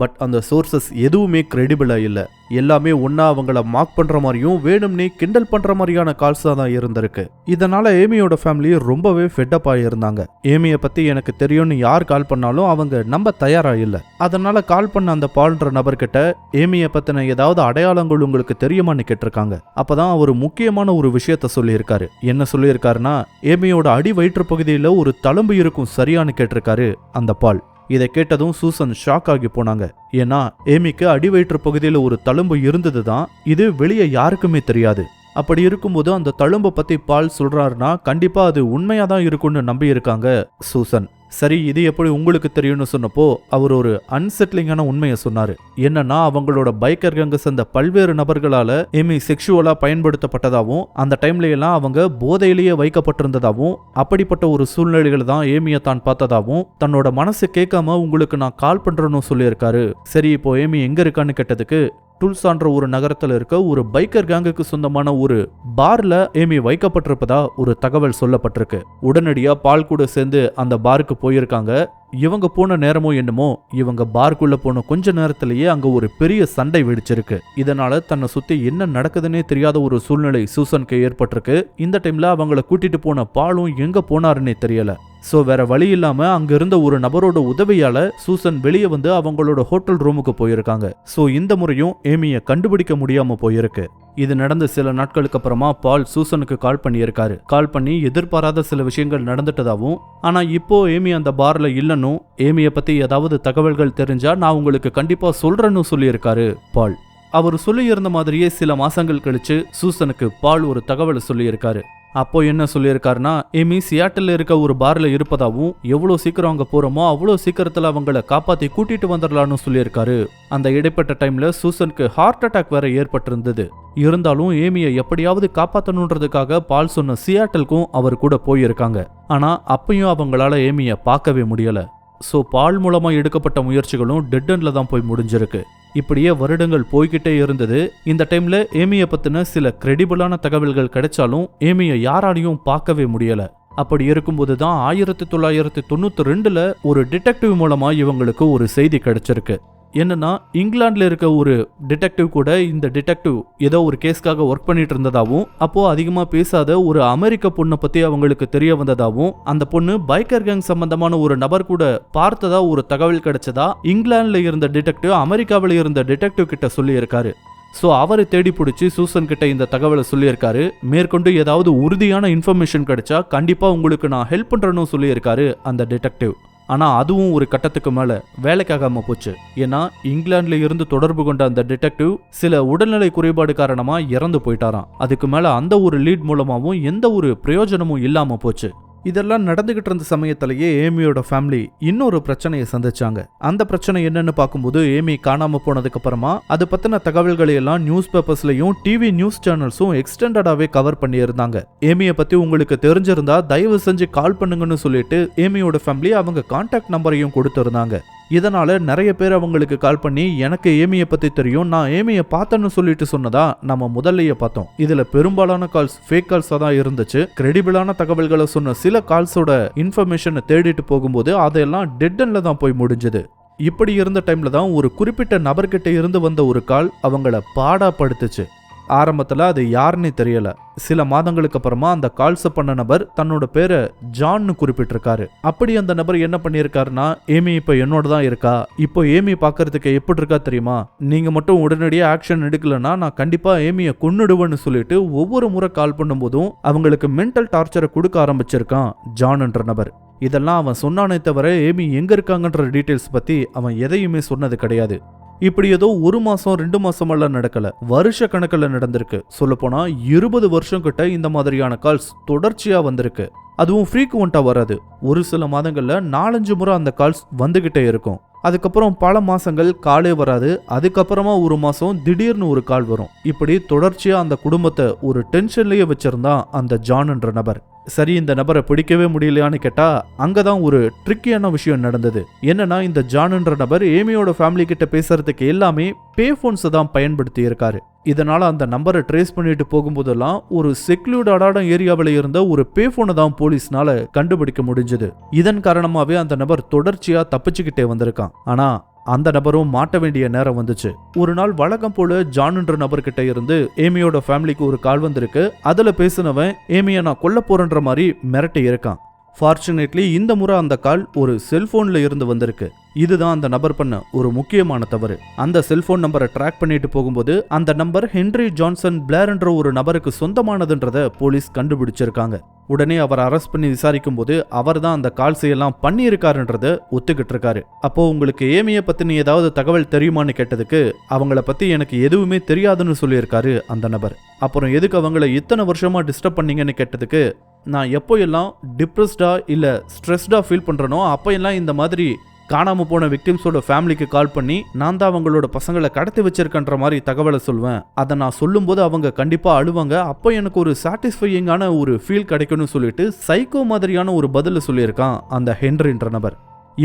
பட் அந்த சோர்சஸ் எதுவுமே கிரெடிபிளாக இல்லை. எல்லாமே ஒன்றா அவங்கள மார்க் பண்ணுற மாதிரியும் வேணும்னே கிண்டல் பண்ணுற மாதிரியான கால்ஸாக தான் இருந்திருக்கு. இதனால் ஏமியோட ஃபேமிலி ரொம்பவே ஃபெட்டப் இருந்தாங்க ஏமியை பற்றி எனக்கு தெரியும்னு யார் கால் பண்ணாலும் அவங்க நம்ப தயாராக இல்லை. அதனால் கால் பண்ண அந்த பால்ன்ற நபர்கிட்ட ஏமியை பற்றின ஏதாவது அடையாளங்கள் உங்களுக்கு தெரியுமான்னு கேட்டிருக்காங்க. அப்போ தான் அவர் முக்கியமான ஒரு விஷயத்த சொல்லியிருக்காரு. என்ன சொல்லியிருக்காருன்னா ஏமியோட அடி வயிற்று பகுதியில் ஒரு தழும்பு இருக்கும் சரியான்னு கேட்டிருக்காரு அந்த பால். இதை கேட்டதும் சூசன் ஷாக் ஆகி போனாங்க. ஏன்னா ஏமிக்கு அடிவயிற்று பகுதியில் ஒரு தழும்பு இருந்தது தான் இது வெளியே யாருக்குமே தெரியாது. அப்படி இருக்கும்போது அந்த தழும்பை பத்தி பால் சொல்றாருன்னா கண்டிப்பா அது உண்மையா தான் இருக்கும்னு நம்பியிருக்காங்க சூசன். சரி இது எப்படி உங்களுக்கு தெரியும்னு சொன்னப்போ அவர் ஒரு அன்செட்லிங்கான உண்மையை சொன்னாரு. என்னன்னா அவங்களோட பைக்கர் கேங்க சேர்ந்த பல்வேறு நபர்களால ஏமி செக்ஷுவலா பயன்படுத்தப்பட்டதாகவும் அந்த டைம்ல எல்லாம் அவங்க போதையிலேயே வைக்கப்பட்டிருந்ததாகவும் அப்படிப்பட்ட ஒரு சூழ்நிலைகளை தான் ஏமியை தான் பார்த்ததாகவும் தன்னோட மனசு கேட்காம உங்களுக்கு நான் கால் பண்றேன்னு சொல்லியிருக்காரு. சரி இப்போ ஏமி எங்க இருக்கான்னு கேட்டதுக்கு டுல்சான்ற ஒரு நகரத்தில் இருக்க ஒரு பைக்கர் கேங்குக்கு சொந்தமான ஒரு பார்ல ஏமி வைக்கப்பட்டிருப்பதா ஒரு தகவல் சொல்லப்பட்டிருக்கு. உடனடியா பால் கூட சேர்ந்து அந்த பாருக்கு போயிருக்காங்க. இவங்க போன நேரமோ என்னமோ இவங்க பார்க்குள்ள போன கொஞ்ச நேரத்திலேயே அங்க ஒரு பெரிய சண்டை வெடிச்சிருக்கு. இதனால தன்னை சுத்தி என்ன நடக்குதுன்னே தெரியாத ஒரு சூழ்நிலை சூசனுக்கு ஏற்பட்டிருக்கு. இந்த டைம்ல அவங்கள கூட்டிட்டு போன பாலும் எங்க போனாருன்னே தெரியல. சோ வேற வழி இல்லாம அங்க இருந்த ஒரு நபரோட உதவியால சூசன் வெளியே வந்து அவங்களோட ஹோட்டல் ரூமுக்கு போயிருக்காங்க. சோ இந்த முறையும் ஏமிய கண்டுபிடிக்க முடியாம போயிருக்கு. இது நடந்த சில நாட்களுக்கு அப்புறமா பால் சூசனுக்கு கால் பண்ணியிருக்காரு. கால் பண்ணி எதிர்பாராத சில விஷயங்கள் நடந்துட்டதாகவும் ஆனா இப்போ ஏமி அந்த பார்ல இல்லைன்னு ஏமியை பத்தி ஏதாவது தகவல்கள் தெரிஞ்சா நான் உங்களுக்கு கண்டிப்பா சொல்றேன்னு சொல்லியிருக்காரு பால். அவர் சொல்லியிருந்த மாதிரியே சில மாசங்கள் கழிச்சு சூசனுக்கு பால் ஒரு தகவலை சொல்லியிருக்காரு. அப்போ என்ன சொல்லியிருக்காருன்னா ஏமி சியாட்டில் இருக்க ஒரு பார்ல இருப்பதாவும் எவ்வளோ சீக்கிரம் அங்கே போகிறோமோ அவ்வளோ சீக்கிரத்தில் அவங்கள காப்பாற்றி கூட்டிட்டு வந்துடலாம்னு சொல்லியிருக்காரு. அந்த இடைப்பட்ட டைம்ல சூசனுக்கு ஹார்ட் அட்டாக் வேற ஏற்பட்டிருந்தது. இருந்தாலும் ஏமியை எப்படியாவது காப்பாற்றணுன்றதுக்காக பால் சொன்ன சியாட்டலுக்கும் அவர் கூட போயிருக்காங்க. ஆனால் அப்பயும் அவங்களால ஏமியை பார்க்கவே முடியலை. ஸோ பால் மூலமாக எடுக்கப்பட்ட முயற்சிகளும் டெட் எண்டில் தான் போய் முடிஞ்சிருக்கு. இப்படியே வருடங்கள் போய்கிட்டே இருந்தது. இந்த டைம்ல ஏமியை பத்தின சில கிரெடிபிளான தகவல்கள் கிடைச்சாலும் ஏமியை யாராலையும் பார்க்கவே முடியல. அப்படி இருக்கும்போது தான் ஆயிரத்தி தொள்ளாயிரத்தி தொண்ணூத்தி ரெண்டுல ஒரு டிடெக்டிவ் மூலமா இவங்களுக்கு ஒரு செய்தி கிடைச்சிருக்கு. என்னன்னா இங்கிலாந்தில் இருக்க ஒரு டிடெக்டிவ் கூட இந்த டிடெக்டிவ் ஏதோ ஒரு கேஸ்க்காக ஒர்க் பண்ணிட்டு இருந்ததாவும் அப்போது அதிகமாக பேசாத ஒரு அமெரிக்க பொண்ணை பற்றி அவங்களுக்கு தெரிய வந்ததாகவும் அந்த பொண்ணு பைக்கர் கேங் சம்பந்தமான ஒரு நபர் கூட பார்த்ததா ஒரு தகவல் கிடைச்சதா இங்கிலாந்தில் இருந்த டிடெக்டிவ் அமெரிக்காவில் இருந்த டிடெக்டிவ் கிட்ட சொல்லியிருக்காரு. ஸோ அவரை தேடி பிடிச்சி சூசன் கிட்ட இந்த தகவலை சொல்லியிருக்காரு. மேற்கொண்டு ஏதாவது உறுதியான இன்ஃபர்மேஷன் கிடைச்சா கண்டிப்பாக உங்களுக்கு நான் ஹெல்ப் பண்ணுறேன்னு சொல்லியிருக்காரு அந்த டிடெக்டிவ் ஆனால் அதுவும் ஒரு கட்டத்துக்கு மேலே வேலைக்காகாமல் போச்சு. ஏன்னா இங்கிலாந்துல இருந்து தொடர்பு கொண்ட அந்த டிடெக்டிவ் சில உடல்நிலை குறைபாடு காரணமாக இறந்து போயிட்டாராம். அதுக்கு மேலே அந்த ஒரு லீட் மூலமாகவும் எந்த ஒரு பிரயோஜனமும் இல்லாமல் போச்சு. இதெல்லாம் நடந்துகிட்டு இருந்த சமயத்திலேயே ஏமியோட ஃபேமிலி இன்னொரு பிரச்சனையை சந்திச்சாங்க. அந்த பிரச்சனை என்னன்னு பார்க்கும்போது ஏமி காணாம போனதுக்கு அப்புறமா அது பத்தின தகவல்களை எல்லாம் நியூஸ் பேப்பர்ஸ்லயும் டிவி நியூஸ் சேனல்ஸும் எக்ஸ்டெண்டடாவே கவர் பண்ணியிருந்தாங்க ஏமியை பத்தி உங்களுக்கு தெரிஞ்சிருந்தா தயவு செஞ்சு கால் பண்ணுங்கன்னு சொல்லிட்டு ஏமியோட ஃபேமிலி அவங்க கான்டாக்ட் நம்பரையும் கொடுத்திருந்தாங்க. இதனால் நிறைய பேர் அவங்களுக்கு கால் பண்ணி எனக்கு ஏமியை பற்றி தெரியும். நான் ஏமியை பார்த்தேன்னு சொல்லிட்டு சொன்னதா நம்ம முதல்லையே பார்த்தோம். இதில் பெரும்பாலான கால்ஸ் ஃபேக் கால்ஸாக தான் இருந்துச்சு. கிரெடிபிளான தகவல்களை சொன்ன சில கால்ஸோட இன்ஃபர்மேஷனை தேடிட்டு போகும்போது அதெல்லாம் டெட்டனில் தான் போய் முடிஞ்சது. இப்படி இருந்த டைமில் தான் ஒரு குறிப்பிட்ட நபர்கிட்ட இருந்து வந்த ஒரு கால் அவங்கள பாடாப்படுத்துச்சு ஆரம்பத்தில் அது யாருன்னு தெரியல. சில மாதங்களுக்கு அப்புறமா அந்த கால்ஸ் பண்ண நபர் தன்னோட பேரை ஜான்னு குறிப்பிட்டிருக்காரு. அப்படி அந்த நபர் என்ன பண்ணியிருக்காருன்னா ஏமி இப்போ என்னோட தான் இருக்கா? இப்போ ஏமி பார்க்கறதுக்கு எப்படி இருக்கா தெரியுமா? நீங்க மட்டும் உடனடியாக ஆக்ஷன் எடுக்கலன்னா நான் கண்டிப்பாக ஏமியை கொன்னுடுவேன்னு சொல்லிட்டு ஒவ்வொரு முறை கால் பண்ணும்போதும் அவங்களுக்கு மென்டல் டார்ச்சரை கொடுக்க ஆரம்பிச்சிருக்கான் ஜான்ன்ற நபர். இதெல்லாம் அவன் சொன்னானே தவிர ஏமி எங்க இருக்காங்கன்ற டீட்டெயில்ஸ் பத்தி அவன் எதையுமே சொன்னது கிடையாது. இப்படி ஏதோ ஒரு மாசம் ரெண்டு மாசமெல்லாம் நடக்கல. வருஷ கணக்கில் நடந்திருக்கு. சொல்லப்போனா இருபது வருஷம் கிட்ட இந்த மாதிரியான கால்ஸ் தொடர்ச்சியா வந்திருக்கு. அதுவும் ஃப்ரீக்குவெண்ட்டா வராது. ஒரு சில மாதங்கள்ல நாலஞ்சு முறை அந்த கால்ஸ் வந்துகிட்டே இருக்கும். அதுக்கப்புறம் பல மாசங்கள் காலே வராது. அதுக்கப்புறமா ஒரு மாசம் திடீர்னு ஒரு கால் வரும். இப்படி தொடர்ச்சியா அந்த குடும்பத்தை ஒரு டென்ஷன்லயே வச்சிருந்தா அந்த ஜான்ன்ற நபர். சரி இந்த நபரை பிடிக்கவே முடியலையான்னு கேட்டா அங்கதான் ஒரு ட்ரிக்கியான விஷயம் நடந்தது. என்னன்னா இந்த ஜானுன்ற நபர் ஏமியோட ஃபேமிலி கிட்ட பேசுறதுக்கு எல்லாமே பே ஃபோன்ஸை தான் பயன்படுத்தி இருக்காரு. இதனால அந்த நம்பரை ட்ரேஸ் பண்ணிட்டு போகும்போதெல்லாம் ஒரு செக்லூடான ஏரியாவில் இருந்த ஒரு பே ஃபோனை தான் போலீஸ்னால கண்டுபிடிக்க முடிஞ்சது. இதன் காரணமாகவே அந்த நபர் தொடர்ச்சியாக தப்பிச்சுக்கிட்டே வந்திருக்கான். ஆனால் அந்த நபரும் மாட்ட வேண்டிய நேரம் வந்துச்சு. ஒரு நாள் வழக்கம் போல ஜான்ன்ற நபர்கிட்ட இருந்து ஏமியோட ஃபேமிலிக்கு ஒரு கால் வந்திருக்கு. அதுல பேசினவன் ஏமியை நான் கொல்ல போறேன்ற மாதிரி மிரட்டி இருக்கான். ஃபார்ச்சுனேட்லி இந்த முறை அந்த கால் ஒரு செல்போன்ல இருந்து வந்திருக்கு. இதுதான் அந்த நபர் பண்ண ஒரு முக்கியமான தவறு. அந்த செல்போன் நம்பரை ட்ராக் பண்ணிட்டு போகும்போது அந்த நம்பர் ஹென்ரி ஜான்சன் பிளேர்ன்ற ஒரு நபருக்கு சொந்தமானதுன்றத போலீஸ் கண்டுபிடிச்சிருக்காங்க. உடனே அவர் அரெஸ்ட் பண்ணி விசாரிக்கும் போது அவர் தான் அந்த கால்ஸ் எல்லாம் பண்ணியிருக்காருன்றத ஒத்துக்கிட்டு இருக்காரு அப்போ உங்களுக்கு ஏமிய பத்தினி ஏதாவது தகவல் தெரியுமான்னு கேட்டதுக்கு அவங்கள பத்தி எனக்கு எதுவுமே தெரியாதுன்னு சொல்லியிருக்காரு அந்த நபர். அப்புறம் எதுக்கு அவங்கள இத்தனை வருஷமா டிஸ்டர்ப் பண்ணீங்கன்னு கேட்டதுக்கு நான் எப்போ எல்லாம் டிப்ரெஸ்டாக இல்லை ஸ்ட்ரெஸ்டாக ஃபீல் பண்ணுறனோ அப்போ எல்லாம் இந்த மாதிரி காணாமல் போன விக்டிம்ஸோட ஃபேமிலிக்கு கால் பண்ணி நான் தான் அவங்களோட பசங்களை கடத்தி வச்சிருக்கன்ற மாதிரி தகவலை சொல்வேன். அதை நான் சொல்லும்போது அவங்க கண்டிப்பாக அழுவாங்க. அப்போ எனக்கு ஒரு சாட்டிஸ்ஃபையிங்கான ஒரு ஃபீல் கிடைக்கும்னு சொல்லிட்டு சைக்கோ மாதிரியான ஒரு பதிலை சொல்லியிருக்கான் அந்த ஹென்ரின்ற நபர்.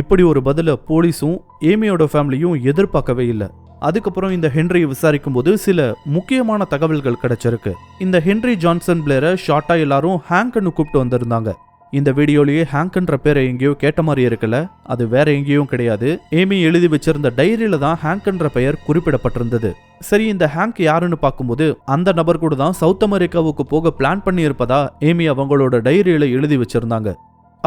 இப்படி ஒரு பதில போலீஸும் ஏமியோட ஃபேமிலியும் எதிர்பார்க்கவே இல்லை. அதுக்கப்புறம் இந்த ஹென்ரியை விசாரிக்கும் போது சில முக்கியமான தகவல்கள் கிடைச்சிருக்கு. இந்த ஹென்ரி ஜான்சன் பிளேரை ஷார்ட்டா எல்லாரும் ஹேங்கன்னு கூப்பிட்டு வந்திருந்தாங்க. இந்த வீடியோலயே ஹேங்கன்ற பேரை எங்கேயோ கேட்ட மாதிரி இருக்குல்ல? அது வேற எங்கேயும் கிடையாது. ஏமி எழுதி வச்சிருந்த டைரியில தான் ஹேங்கன்ற பெயர் குறிப்பிடப்பட்டிருந்தது. சரி இந்த ஹேங்க் யாருன்னு பார்க்கும்போது அந்த நபர் கூட தான் சவுத் அமெரிக்காவுக்கு போக பிளான் பண்ணி இருப்பதா ஏமி அவங்களோட டைரியில எழுதி வச்சிருந்தாங்க.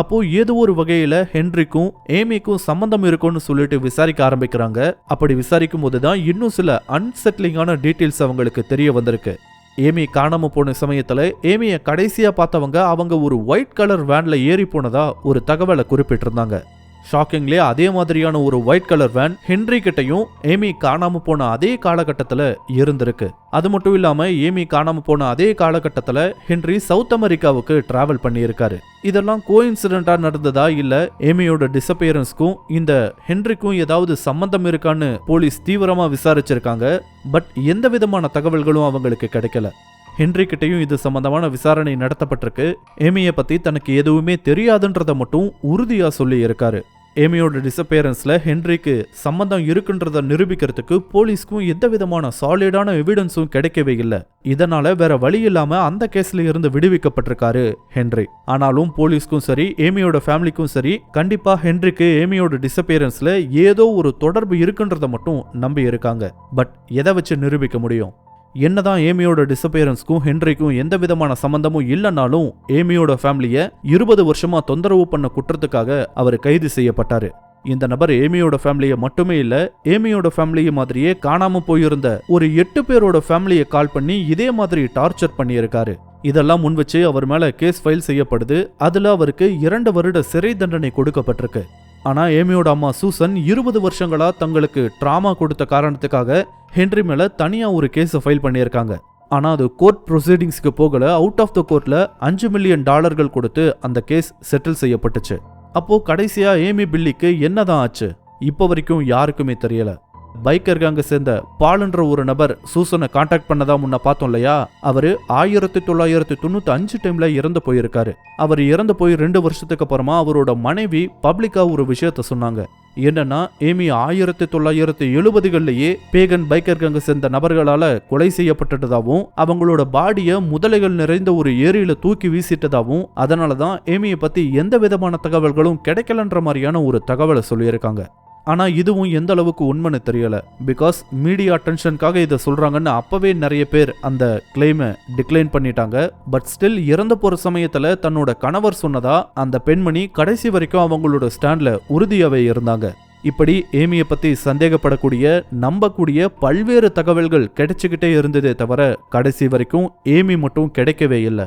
அப்போ ஏதோ ஒரு வகையில ஹென்ரிக்கும் ஏமிக்கும் சம்பந்தம் இருக்கும்னு சொல்லிட்டு விசாரிக்க ஆரம்பிக்கிறாங்க. அப்படி விசாரிக்கும் போது தான் இன்னும் சில அன்செட்லிங்கான டீட்டெயில்ஸ் அவங்களுக்கு தெரிய வந்திருக்கு. ஏமி காணாமல் போன சமயத்தில் ஏமியை கடைசியாக பார்த்தவங்க அவங்க ஒரு ஒயிட் கலர் வேனில் ஏறி போனதா ஒரு தகவலை குறிப்பிட்டிருந்தாங்க. ஷாக்கிங்லே அதே மாதிரியான ஒரு ஒயிட் கலர் வேன் ஹென்ரி கிட்டையும் ஏமி காணாம போன அதே காலகட்டத்தில் இருந்திருக்கு. அது மட்டும் இல்லாம ஏமி காணாம போன அதே காலகட்டத்தில் ஹென்றி சவுத் அமெரிக்காவுக்கு டிராவல் பண்ணியிருக்காரு. இதெல்லாம் கோஇன்சிடென்டா நடந்ததா இல்ல ஏமியோட டிசப்பியரன்ஸ்க்கும் இந்த ஹென்ரிக்கும் ஏதாவது சம்பந்தம் இருக்கான்னு போலீஸ் தீவிரமா விசாரிச்சிருக்காங்க. பட் எந்த விதமான தகவல்களும் அவங்களுக்கு கிடைக்கல. ஹென்றி கிட்டையும் இது சம்பந்தமான விசாரணை நடத்தப்பட்டிருக்கு. ஏமியை பற்றி தனக்கு எதுவுமே தெரியாதுன்றத மட்டும் உறுதியாக சொல்லி இருக்காரு. ஏமியோட டிசப்பியரன்ஸில் ஹென்ரிக்கு சம்மந்தம் இருக்குன்றத நிரூபிக்கிறதுக்கு போலீஸ்க்கும் எந்த விதமான சாலிடான எவிடன்ஸும் கிடைக்கவே இல்லை. இதனால வேற வழி இல்லாம அந்த கேஸ்ல இருந்து விடுவிக்கப்பட்டிருக்காரு ஹென்ரி. ஆனாலும் போலீஸ்க்கும் சரி ஏமியோட ஃபேமிலிக்கும் சரி கண்டிப்பா ஹென்ரிக்கு ஏமியோட டிசப்பியரன்ஸில் ஏதோ ஒரு தொடர்பு இருக்குன்றத மட்டும் நம்பி இருக்காங்க பட் எதை வச்சு நிரூபிக்க முடியும்? என்னதான் ஏமியோட டிசப்பியரன்ஸ்க்கும் ஹென்ரிக்கும் எந்த விதமான சம்பந்தமும் இல்லைனாலும் ஏமியோட ஃபேமிலியை இருபது வருஷமா தொந்தரவு பண்ண குற்றத்துக்காக அவர் கைது செய்யப்பட்டாரு. இந்த நபர் ஏமியோட ஃபேமிலியை மட்டுமே இல்ல ஏமியோட ஃபேமிலியை மாதிரியே காணாம போயிருந்த ஒரு எட்டு பேரோட ஃபேமிலியை கால் பண்ணி இதே மாதிரி டார்ச்சர் பண்ணியிருக்காரு. இதெல்லாம் முன் வச்சு அவர் மேல கேஸ் ஃபைல் செய்யப்படுது. அதுல அவருக்கு இரண்டு வருட சிறை தண்டனை கொடுக்கப்பட்டிருக்கு. ஆனா ஏமியோட அம்மா சூசன் இருபது வருஷங்களா தங்களுக்கு ட்ராமா கொடுத்த காரணத்துக்காக ஹென்ரி மேலே தனியாக ஒரு கேஸை ஃபைல் பண்ணியிருக்காங்க. ஆனால் அது கோர்ட் ப்ரொசீடிங்ஸ்க்கு போகல. அவுட் ஆஃப் த கோர்ட்டில் அஞ்சு மில்லியன் டாலர்கள் கொடுத்து அந்த கேஸ் செட்டில் செய்யப்பட்டுச்சு. அப்போது கடைசியாக ஏமி பில்லிக்கு என்னதான் ஆச்சு? இப்போ வரைக்கும் யாருக்குமே தெரியலை. பைக்கர் கேங்கை சேர்ந்த பாலுன்ற ஒரு நபர் சூசனை காண்டாக்ட் பண்ணதா முன்ன பார்த்தோம் இல்லையா? அவரு ஆயிரத்தி தொள்ளாயிரத்தி தொண்ணூத்தி அஞ்சு டைம்ல இறந்து போயிருக்காரு. அவர் இறந்து போய் ரெண்டு வருஷத்துக்கு அப்புறமா அவரோட மனைவி பப்ளிக்கா ஒரு விஷயத்த சொன்னாங்க. என்னன்னா ஏமி ஆயிரத்தி தொள்ளாயிரத்தி எழுபதுகள்லயே பேகன் பைக்கர் கேங்கை சேர்ந்த நபர்களால கொலை செய்யப்பட்டதாகவும் அவங்களோட பாடிய முதலைகள் நிறைந்த ஒரு ஏரியில தூக்கி வீசிட்டதாகவும் அதனாலதான் ஏமியை பத்தி எந்த விதமான தகவல்களும் கிடைக்கலன்ற மாதிரியான ஒரு தகவலை சொல்லியிருக்காங்க. ஆனால் இதுவும் எந்த அளவுக்கு உண்மைன்னு தெரியலை. பிகாஸ் மீடியா அட்டென்ஷனுக்காக இதை சொல்கிறாங்கன்னு அப்போவே நிறைய பேர் அந்த கிளைமை டிக்ளைன் பண்ணிட்டாங்க. பட் ஸ்டில் இறந்து போகிற சமயத்தில் தன்னோட கணவர் சொன்னதா அந்த பெண்மணி கடைசி வரைக்கும் அவங்களோட ஸ்டாண்டில் உறுதியாகவே இருந்தாங்க. இப்படி ஏமியை பற்றி சந்தேகப்படக்கூடிய நம்பக்கூடிய பல்வேறு தகவல்கள் கிடைச்சிக்கிட்டே இருந்ததே தவிர கடைசி வரைக்கும் ஏமி மட்டும் கிடைக்கவே இல்லை.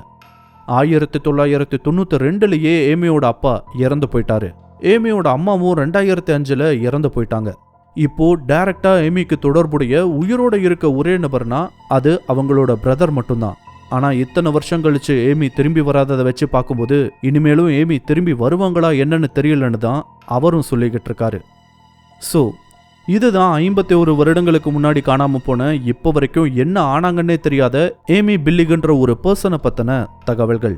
ஆயிரத்தி தொள்ளாயிரத்தி தொண்ணூற்றி ரெண்டுலேயே ஏமியோட அப்பா இறந்து போயிட்டாரு. ஏமியோட அம்மாவும் ரெண்டாயிரத்தி அஞ்சில் இறந்து போயிட்டாங்க. இப்போ டைரக்டா ஏமிக்கு தொடர்புடைய உயிரோட இருக்க ஒரே நபர்னா அது அவங்களோட பிரதர் மட்டும்தான். ஆனா இத்தனை வருஷம் கழிச்சு ஏமி திரும்பி வராததை வச்சு பார்க்கும்போது இனிமேலும் ஏமி திரும்பி வருவாங்களா என்னன்னு தெரியலன்னு தான் அவரும் சொல்லிக்கிட்டு இருக்காரு. ஸோ இதுதான் ஐம்பத்தி ஒரு வருடங்களுக்கு முன்னாடி காணாமல் போன இப்போ வரைக்கும் என்ன ஆனாங்கன்னே தெரியாத ஏமி பில்லிகன்ற ஒரு பர்சனை பற்றின தகவல்கள்.